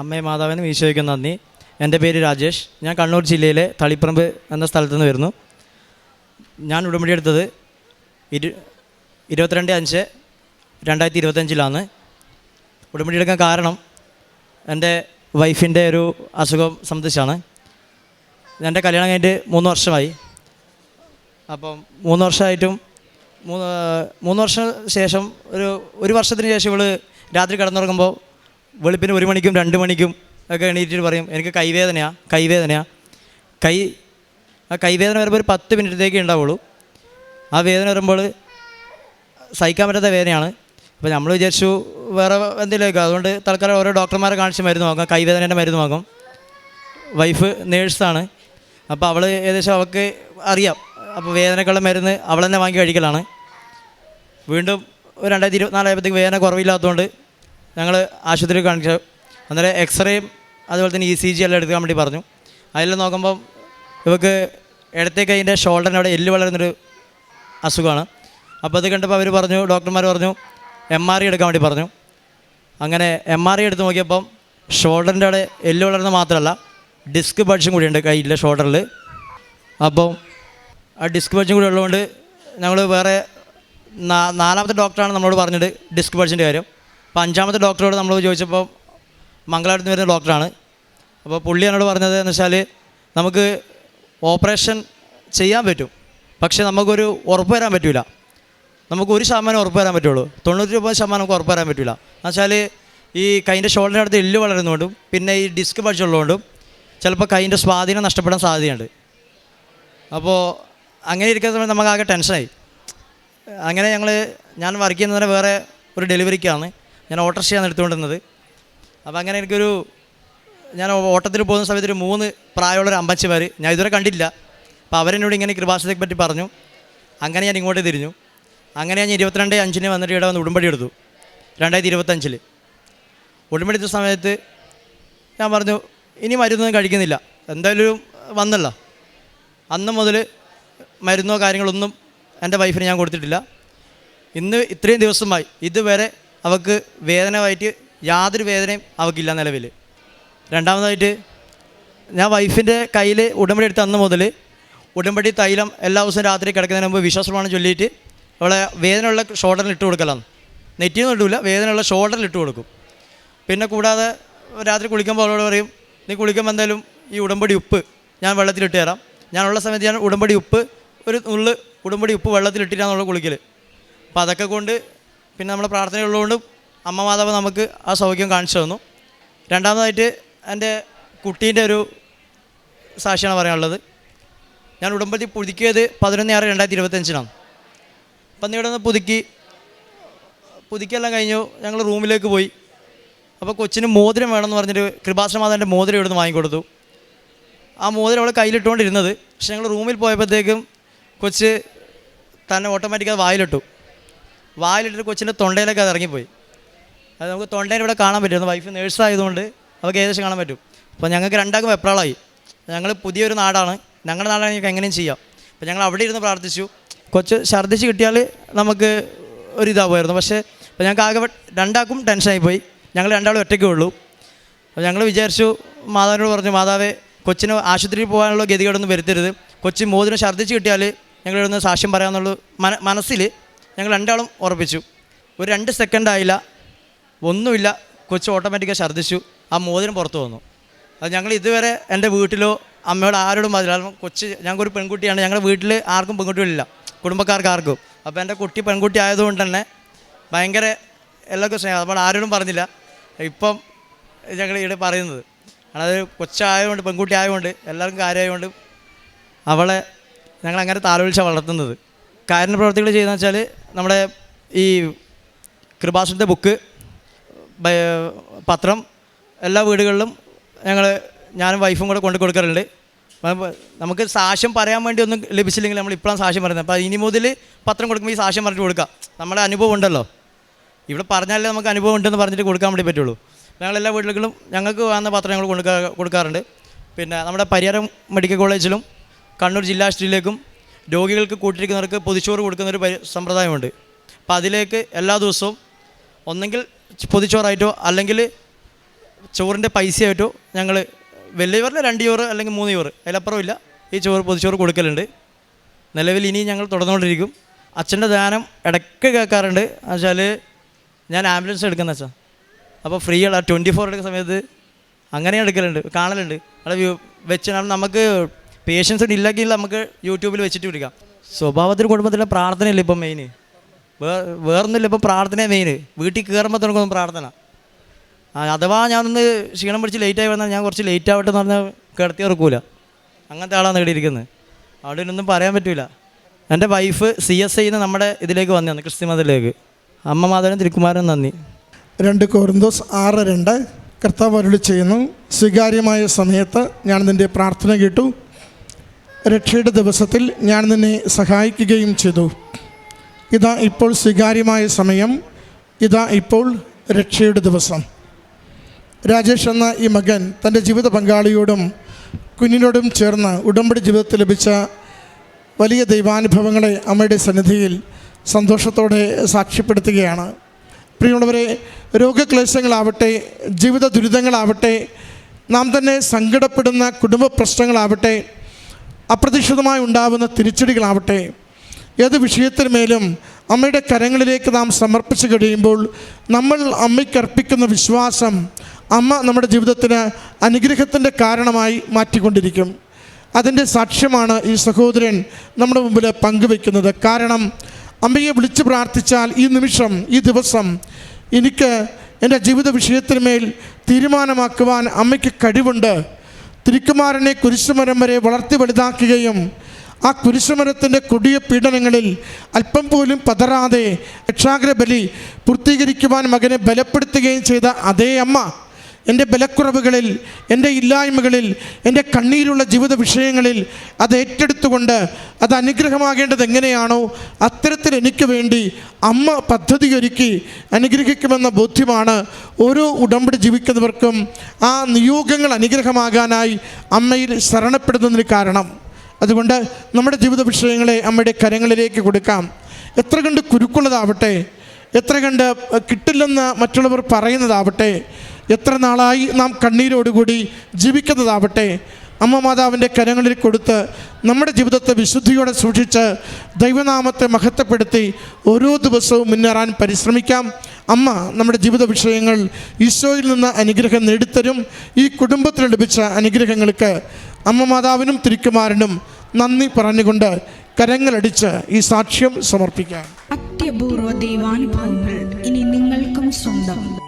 അമ്മയെ മാതാവിനും ഈശോയ്ക്കും നന്ദി. എന്റെ പേര് രാജേഷ്. ഞാൻ കണ്ണൂർ ജില്ലയിലെ തളിപ്പറമ്പ് എന്ന സ്ഥലത്ത് നിന്ന് വരുന്നു. ഞാൻ ഉടമ്പടി എടുത്തത് ഇരു ഇരുപത്തിരണ്ട് അഞ്ച് രണ്ടായിരത്തി ഇരുപത്തഞ്ചിലാണ് ഉടമ്പടി എടുക്കാൻ കാരണം എന്റെ വൈഫിന്റെ ഒരു അസുഖം സംബന്ധിച്ചാണ്. എന്റെ കല്യാണം കഴിഞ്ഞിട്ട് മൂന്ന് വർഷമായി. അപ്പം മൂന്ന് വർഷമായിട്ടും മൂന്ന് മൂന്ന് വർഷം ശേഷം ഒരു ഒരു വർഷത്തിന് ശേഷം ഇവൾ രാത്രി കിടന്നുറങ്ങുമ്പോൾ വെളുപ്പിന് ഒരു മണിക്കും രണ്ട് മണിക്കും ഒക്കെ എണീറ്റിട്ട് പറയും എനിക്ക് കൈവേദനയാണ് കൈവേദനയാണ് കൈ ആ കൈവേദന വരുമ്പോൾ ഒരു പത്ത് മിനിറ്റത്തേക്ക് ഉണ്ടാവുള്ളൂ. ആ വേദന വരുമ്പോൾ സഹിക്കാൻ പറ്റാത്ത വേദനയാണ്. അപ്പോൾ നമ്മൾ വിചാരിച്ചു വേറെ എന്തെങ്കിലുമൊക്കെ അതുകൊണ്ട് തൽക്കാലം ഓരോ ഡോക്ടർമാരെ കാണിച്ച് മരുന്ന് വാങ്ങാം കൈവേദനേന്റെ മരുന്ന് വാങ്ങും. വൈഫ് നേഴ്സാണ്. അപ്പോൾ അവൾ ഏകദേശം അവൾക്ക് അറിയാം. അപ്പോൾ വേദനക്കുള്ള മരുന്ന് അവൾ തന്നെ വാങ്ങി കഴിക്കലാണ്. വീണ്ടും രണ്ടായിരത്തി ഇരുപത്തിനാലായപ്പോഴത്തേക്ക് വേദന കുറവില്ലാത്തതുകൊണ്ട് ഞങ്ങൾ ആശുപത്രിയിൽ കാണിച്ചു അന്നേരം എക്സ്റേയും അതുപോലെ തന്നെ ഇ സി ജി എല്ലാം എടുക്കാൻ വേണ്ടി പറഞ്ഞു. അതിൽ നോക്കുമ്പം ഇവക്ക് ഇടത്തെ കൈന്റെ ഷോൾഡറിനവിടെ എല്ല് വളരുന്നൊരു അസുഖമാണ്. അപ്പോൾ അത് കണ്ടപ്പോൾ അവർ പറഞ്ഞു ഡോക്ടർമാർ പറഞ്ഞു എം ആർ ഐ എടുക്കാൻ വേണ്ടി പറഞ്ഞു. അങ്ങനെ എം ആർ ഐ എടുത്ത് നോക്കിയപ്പം ഷോൾഡറിന്റെ അവിടെ എല്ല് വളർന്ന് മാത്രമല്ല ഡിസ്ക് ബഡ്സും കൂടിയുണ്ട് കയ്യിലെ ഷോൾഡറിൽ അപ്പം ആ ഡിസ്ക് ബഡ്സും കൂടി ഉള്ളതുകൊണ്ട് ഞങ്ങൾ വേറെ നാലാമത്തെ ഡോക്ടറാണ് നമ്മളോട് പറഞ്ഞത് ഡിസ്ക് ബഡ്സിന്റെ കാര്യം. അപ്പോൾ അഞ്ചാമത്തെ ഡോക്ടറോട് നമ്മൾ ചോദിച്ചപ്പോൾ മംഗളാപുരത്ത് വരുന്ന ഡോക്ടറാണ്. അപ്പോൾ പുള്ളി എന്നോട് പറഞ്ഞത് എന്ന് വെച്ചാൽ നമുക്ക് ഓപ്പറേഷൻ ചെയ്യാൻ പറ്റും പക്ഷേ നമുക്കൊരു ഉറപ്പ് വരാൻ പറ്റില്ല നമുക്ക് ഒരു ശതമാനം ഉറപ്പ് വരാൻ പറ്റുള്ളൂ. തൊണ്ണൂറ്റി ഒമ്പത് ശതമാനം നമുക്ക് ഉറപ്പ് വരാൻ പറ്റില്ല എന്ന് വെച്ചാൽ ഈ കൈന്റെ ഷോൾഡറിന്റെ അടുത്ത് എല്ല് വളരുന്നതുകൊണ്ടും പിന്നെ ഈ ഡിസ്ക് പഠിച്ചുള്ളതുകൊണ്ടും ചിലപ്പോൾ കൈന്റെ സ്വാധീനം നഷ്ടപ്പെടാൻ സാധ്യതയുണ്ട്. അപ്പോൾ അങ്ങനെ ഇരിക്കുന്ന സമയത്ത് നമുക്ക് ആകെ ടെൻഷനായി അങ്ങനെ ഞങ്ങൾ ഞാൻ വർക്ക് ചെയ്യുന്നതിന് വേറെ ഒരു ഡെലിവറിക്കാണ് ഞാൻ ഓട്ടോറിക്ഷയാണ് എടുത്തുകൊണ്ടിരുന്നത്. അപ്പോൾ അങ്ങനെ എനിക്കൊരു ഞാൻ ഓട്ടത്തിൽ പോകുന്ന സമയത്ത് ഒരു മൂന്ന് പ്രായമുള്ള ഒരു അമ്പച്ചിമാർ ഞാൻ ഇതുവരെ കണ്ടില്ല അപ്പോൾ അവരെന്നോട് ഇങ്ങനെ കൃപാസനത്തെ പറ്റി പറഞ്ഞു. അങ്ങനെ ഞാൻ ഇങ്ങോട്ട് തിരിഞ്ഞു. അങ്ങനെ ഞാൻ ഇരുപത്തിരണ്ട് അഞ്ചിന് വന്നിട്ട് ഇവിടെ വന്ന് ഉടുമ്പടി എടുത്തു രണ്ടായിരത്തി ഇരുപത്തഞ്ചിൽ ഉടുമ്പടി എടുത്ത സമയത്ത് ഞാൻ പറഞ്ഞു ഇനി മരുന്നൊന്നും കഴിക്കുന്നില്ല. എന്തായാലും വന്നല്ലോ. അന്ന് മുതൽ മരുന്നോ കാര്യങ്ങളൊന്നും എന്റെ വൈഫിന് ഞാൻ കൊടുത്തിട്ടില്ല. ഇന്ന് ഇത്രയും ദിവസമായി. ഇതുവരെ അവൾക്ക് വേദനമായിട്ട് യാതൊരു വേദനയും അവൾക്കില്ല നിലവിൽ. രണ്ടാമതായിട്ട് ഞാൻ വൈഫിന്റെ കയ്യിൽ ഉടമ്പടി എടുത്ത് അന്ന് മുതൽ ഉടമ്പടി തൈലം എല്ലാ ദിവസവും രാത്രി കിടക്കുന്നതിന് മുമ്പ് വിശ്വാസമാണ് ചൊല്ലിയിട്ട് അവളെ വേദനയുള്ള ഷോൾഡറിൽ ഇട്ട് കൊടുക്കലാണ്. നെറ്റിയൊന്നും ഇട്ടില്ല വേദനയുള്ള ഷോൾഡറിൽ ഇട്ട് കൊടുക്കും. പിന്നെ കൂടാതെ രാത്രി കുളിക്കുമ്പോൾ അവളോട് പറയും നീ കുളിക്കുമ്പോൾ എന്തായാലും ഈ ഉടമ്പടി ഉപ്പ് ഞാൻ വെള്ളത്തിലിട്ട് തരാം. ഞാനുള്ള സമയത്ത് ഞാൻ ഉടമ്പടി ഉപ്പ് ഒരു നുള്ള് ഉടമ്പടി ഉപ്പ് വെള്ളത്തിലിട്ടിട്ടാന്നുള്ള കുളിക്കൽ അപ്പോൾ അതൊക്കെ കൊണ്ട് പിന്നെ നമ്മുടെ പ്രാർത്ഥനയുള്ളതുകൊണ്ട് അമ്മ മാതാവ് നമുക്ക് ആ സൗഖ്യം കാണിച്ചു തന്നു. രണ്ടാമതായിട്ട് എന്റെ കുട്ടീന്റെ ഒരു സാക്ഷിയാണ് പറയാനുള്ളത്. ഞാൻ ഉടമ്പടി പുതുക്കിയത് പതിനൊന്ന് ആറ് രണ്ടായിരത്തി ഇരുപത്തഞ്ചിനാണ് അപ്പം ഇവിടെ നിന്ന് പുതുക്കി പുതുക്കിയെല്ലാം കഴിഞ്ഞു ഞങ്ങൾ റൂമിലേക്ക് പോയി. അപ്പോൾ കൊച്ചിന് മോതിരം വേണമെന്ന് പറഞ്ഞിട്ട് കൃപാശ്രമാതാന്റെ മോതിരം ഇവിടുന്ന് വാങ്ങിക്കൊടുത്തു. ആ മോതിരം അവളെ കയ്യിലിട്ടുകൊണ്ടിരുന്നത്. പക്ഷെ ഞങ്ങൾ റൂമിൽ പോയപ്പോഴത്തേക്കും കൊച്ച് തന്നെ ഓട്ടോമാറ്റിക്കായി വായിലിട്ടു. വായിലിട്ടിട്ട് കൊച്ചിന്റെ തൊണ്ടയിലൊക്കെ അത് ഇറങ്ങിപ്പോയി. അത് നമുക്ക് തൊണ്ടയിൽ ഇവിടെ കാണാൻ പറ്റും. വൈഫ് നേഴ്സായതുകൊണ്ട് അവർക്ക് ഏകദേശം കാണാൻ പറ്റും. അപ്പോൾ ഞങ്ങൾക്ക് രണ്ടാൾക്കും എപ്രാളായി. ഞങ്ങൾ പുതിയൊരു നാടാണ്. ഞങ്ങളുടെ നാടാണ് ഞങ്ങൾക്ക് എങ്ങനെയും ചെയ്യാം. അപ്പോൾ ഞങ്ങൾ അവിടെ ഇരുന്ന് പ്രാർത്ഥിച്ചു. കൊച്ച് ഛർദ്ദിച്ച് കിട്ടിയാൽ നമുക്ക് ഒരു ഇതാവുമായിരുന്നു. പക്ഷേ അപ്പോൾ ഞങ്ങൾക്ക് ആകെ രണ്ടാൾക്കും ടെൻഷനായി പോയി ഞങ്ങൾ രണ്ടാളും ഒറ്റയ്ക്കേ ഉള്ളൂ. അപ്പോൾ ഞങ്ങൾ വിചാരിച്ചു മാതാവിനോട് പറഞ്ഞു മാതാവേ കൊച്ചിന് ആശുപത്രിയിൽ പോകാനുള്ള ഗതികേടൊന്നും വരുത്തരുത്. കൊച്ചി മോദിനെ ഛർദ്ദിച്ച് കിട്ടിയാൽ ഞങ്ങൾ ഇവിടുന്ന് സാക്ഷ്യം പറയാമെന്നുള്ള മന മനസ്സിൽ ഞങ്ങൾ രണ്ടാളും ഉറപ്പിച്ചു. ഒരു രണ്ട് സെക്കൻഡ് ആയില്ല. ഒന്നുമില്ല. കൊച്ചു ഓട്ടോമാറ്റിക്കായി ഛർദ്ദിച്ചു. ആ മോതിരം പുറത്തു വന്നു. അത് ഞങ്ങൾ ഇതുവരെ എന്റെ വീട്ടിലോ അമ്മയോട് ആരോടും കാരണം കൊച്ച് ഞങ്ങൾക്കൊരു പെൺകുട്ടിയാണ്. ഞങ്ങളുടെ വീട്ടിൽ ആർക്കും പെൺകുട്ടികളില്ല കുടുംബക്കാർക്ക് ആർക്കും. അപ്പോൾ എന്റെ കുട്ടി പെൺകുട്ടി ആയതുകൊണ്ട് തന്നെ ഭയങ്കര എല്ലാവർക്കും സ്നേഹം. അപ്പോൾ ആരോടും പറഞ്ഞില്ല. ഇപ്പം ഞങ്ങൾ ഇവിടെ പറയുന്നത്. അത് കൊച്ചായതുകൊണ്ട് പെൺകുട്ടി ആയതുകൊണ്ട് എല്ലാവർക്കും കാര്യമായതുകൊണ്ട് അവളെ ഞങ്ങളങ്ങനെ താലോലിച്ച വളർത്തുന്നത്. കാരുണ്യ പ്രവർത്തികൾ ചെയ്യുന്നത് വെച്ചാൽ നമ്മുടെ ഈ കൃപാസുരത്തെ ബുക്ക് പത്രം എല്ലാ വീടുകളിലും ഞങ്ങൾ ഞാനും വൈഫും കൂടെ കൊണ്ടു കൊടുക്കാറുണ്ട്. നമുക്ക് സാക്ഷ്യം പറയാൻ വേണ്ടി ഒന്നും ലഭിച്ചില്ലെങ്കിൽ നമ്മൾ ഇപ്പോഴാണ് സാക്ഷ്യം പറയുന്നത്. അപ്പോൾ ഇനി മുതൽ പത്രം കൊടുക്കുമ്പോൾ ഈ സാക്ഷ്യം പറഞ്ഞിട്ട് കൊടുക്കാം നമ്മുടെ അനുഭവം ഉണ്ടല്ലോ. ഇവിടെ പറഞ്ഞാലേ നമുക്ക് അനുഭവം ഉണ്ടെന്ന് പറഞ്ഞിട്ട് കൊടുക്കാൻ വേണ്ടി പറ്റുള്ളൂ. ഞങ്ങൾ എല്ലാ വീടുകളിലും ഞങ്ങൾക്ക് വന്ന പത്രം ഞങ്ങൾ കൊടുക്കാ കൊടുക്കാറുണ്ട്. പിന്നെ നമ്മുടെ പരിയാരം മെഡിക്കൽ കോളേജിലും കണ്ണൂർ ജില്ലാ ആശുപത്രിയിലേക്കും രോഗികൾക്ക് കൂട്ടിരിക്കുന്നവർക്ക് പൊതിച്ചോറ് കൊടുക്കുന്ന ഒരു പരി- സമ്പ്രദായമുണ്ട്. അപ്പോൾ അതിലേക്ക് എല്ലാ ദിവസവും ഒന്നെങ്കിൽ പൊതിച്ചോറായിട്ടോ അല്ലെങ്കിൽ ചോറിന്റെ പൈസയായിട്ടോ ഞങ്ങൾ വലിയ ചോറിന് രണ്ട് ചോറ് അല്ലെങ്കിൽ മൂന്ന് ചോറ് അതിലപ്പുറം ഇല്ല. ഈ ചോറ് പൊതിച്ചോറ് കൊടുക്കലുണ്ട്. നിലവിൽ ഇനി ഞങ്ങൾ തുടർന്നുകൊണ്ടിരിക്കും. അച്ഛന്റെ ദാനം ഇടയ്ക്ക് കേൾക്കാറുണ്ട്. എന്നുവെച്ചാൽ ഞാൻ ആംബുലൻസ് എടുക്കുന്ന അച്ഛാ. അപ്പോൾ ഫ്രീ ഉള്ള ട്വന്റി ഫോർ എടുക്കുന്ന സമയത്ത് അങ്ങനെ എടുക്കലുണ്ട് കാണലുണ്ട്. അവിടെ വെച്ച് നമുക്ക് പേഷ്യൻസ് ഇല്ലെങ്കിൽ നമുക്ക് യൂട്യൂബിൽ വെച്ചിട്ട് വിളിക്കാം സ്വഭാവത്തിന് കുടുംബത്തിലെ പ്രാർത്ഥനയല്ല ഇപ്പം മെയിൻ വേ വേറൊന്നുമില്ല ഇപ്പം പ്രാർത്ഥന മെയിൻ വീട്ടിൽ കയറുമ്പോൾ തുടങ്ങും പ്രാർത്ഥന. അഥവാ ഞാനൊന്ന് ക്ഷീണം പിടിച്ച് ലേറ്റായി വന്നാൽ ഞാൻ കുറച്ച് ലേറ്റ് ആവട്ടെ എന്ന് പറഞ്ഞാൽ കിടത്തി ഇറക്കൂല അങ്ങനത്തെ ആളാണ് നേടിയിരിക്കുന്നത് അവിടെ ഒന്നും പറയാൻ പറ്റില്ല എന്റെ വൈഫ് സി എസ് ഐന്ന് നമ്മുടെ ഇതിലേക്ക് വന്നു ക്രിസ്ത്യ മതത്തിലേക്ക്. അമ്മ മാധവനും തിരുക്കുമാരൻ നന്ദി. രണ്ട് കോറിന്തോസ് ആറ് രണ്ട്. കർത്താവ് അരുളി ചെയ്യുന്നു സ്വീകാര്യമായ സമയത്ത് ഞാൻ നിന്റെ പ്രാർത്ഥന കേട്ടു. രക്ഷയുടെ ദിവസത്തിൽ ഞാൻ നിന്നെ സഹായിക്കുകയും ചെയ്തു. ഇതാ ഇപ്പോൾ സ്വീകാര്യമായ സമയം. ഇതാ ഇപ്പോൾ രക്ഷയുടെ ദിവസം. രാജേഷ് എന്ന ഈ മകൻ തന്റെ ജീവിത പങ്കാളിയോടും കുഞ്ഞിനോടും ചേർന്ന് ഉടമ്പടി ജീവിതത്തിൽ ലഭിച്ച വലിയ ദൈവാനുഭവങ്ങളെ അമ്മയുടെ സന്നിധിയിൽ സന്തോഷത്തോടെ സാക്ഷ്യപ്പെടുത്തുകയാണ്. പ്രിയമുള്ളവരെ രോഗക്ലേശങ്ങളാവട്ടെ ജീവിത ദുരിതങ്ങളാവട്ടെ നാം തന്നെ സങ്കടപ്പെടുന്ന കുടുംബ പ്രശ്നങ്ങളാവട്ടെ അപ്രതീക്ഷിതമായി ഉണ്ടാകുന്ന തിരിച്ചടികളാവട്ടെ. ഏത് വിഷയത്തിന്മേലും അമ്മയുടെ കരങ്ങളിലേക്ക് നാം സമർപ്പിച്ച് കഴിയുമ്പോൾ നമ്മൾ അമ്മയ്ക്കർപ്പിക്കുന്ന വിശ്വാസം അമ്മ നമ്മുടെ ജീവിതത്തിന് അനുഗ്രഹത്തിന്റെ കാരണമായി മാറ്റിക്കൊണ്ടിരിക്കും. അതിന്റെ സാക്ഷ്യമാണ് ഈ സഹോദരൻ നമ്മുടെ മുമ്പിൽ പങ്കുവെക്കുന്നത് കാരണം അമ്മയെ വിളിച്ചു പ്രാർത്ഥിച്ചാൽ ഈ നിമിഷം ഈ ദിവസം എനിക്ക് എന്റെ ജീവിത വിഷയത്തിന്മേൽ തീരുമാനമാക്കുവാൻ അമ്മയ്ക്ക് കഴിവുണ്ട്. തിരുക്കുമാരനെ കുരിശുമരം വരെ വളർത്തി വലുതാക്കുകയും ആ കുരിശുമരത്തിന്റെ കൊടിയ പീഡനങ്ങളിൽ അല്പം പോലും പതറാതെ രക്ഷാഗ്ര ബലി പൂർത്തീകരിക്കുവാൻ മകനെ ബലപ്പെടുത്തുകയും ചെയ്ത അതേ അമ്മ എന്റെ ബലക്കുറവുകളിൽ എന്റെ ഇല്ലായ്മകളിൽ എന്റെ കണ്ണീരുള്ള ജീവിത വിഷയങ്ങളിൽ അത് ഏറ്റെടുത്തുകൊണ്ട് അത് അനുഗ്രഹമാകേണ്ടത് എങ്ങനെയാണോ അത്തരത്തിൽ എനിക്ക് വേണ്ടി അമ്മ പദ്ധതി ഒരുക്കി അനുഗ്രഹിക്കുമെന്ന ബോധ്യമാണ് ഓരോ ഉടമ്പടി ജീവിക്കുന്നവർക്കും ആ നിയോഗങ്ങൾ അനുഗ്രഹമാകാനായി അമ്മയിൽ ശരണപ്പെടുന്നതിന് കാരണം. അതുകൊണ്ട് നമ്മുടെ ജീവിത വിഷയങ്ങളെ അമ്മയുടെ കരങ്ങളിലേക്ക് കൊടുക്കാം. എത്ര കണ്ട് കുരുക്കുള്ളതാവട്ടെ എത്ര കണ്ട് കിട്ടില്ലെന്ന് മറ്റുള്ളവർ പറയുന്നതാവട്ടെ എത്ര നാളായി നാം കണ്ണീരോടുകൂടി ജീവിക്കുന്നതാവട്ടെ അമ്മ മാതാവിന്റെ കരങ്ങളിൽ കൊടുത്ത് നമ്മുടെ ജീവിതത്തെ വിശുദ്ധിയോടെ സൂക്ഷിച്ച് ദൈവനാമത്തെ മഹത്വപ്പെടുത്തി ഓരോ ദിവസവും മുന്നേറാൻ പരിശ്രമിക്കാം. അമ്മ നമ്മുടെ ജീവിത വിഷയങ്ങൾ ഈശോയിൽ നിന്ന് അനുഗ്രഹം നേടിത്തരും. ഈ കുടുംബത്തിൽ ലഭിച്ച അനുഗ്രഹങ്ങൾക്ക് അമ്മ മാതാവിനും തിരുക്കുമാരനും നന്ദി പറഞ്ഞുകൊണ്ട് കരങ്ങളടിച്ച് ഈ സാക്ഷ്യം സമർപ്പിക്കാം. അത്യപൂർവ ദൈവാനുഭവങ്ങൾ ഇനി നിങ്ങൾക്കും സ്വന്തം.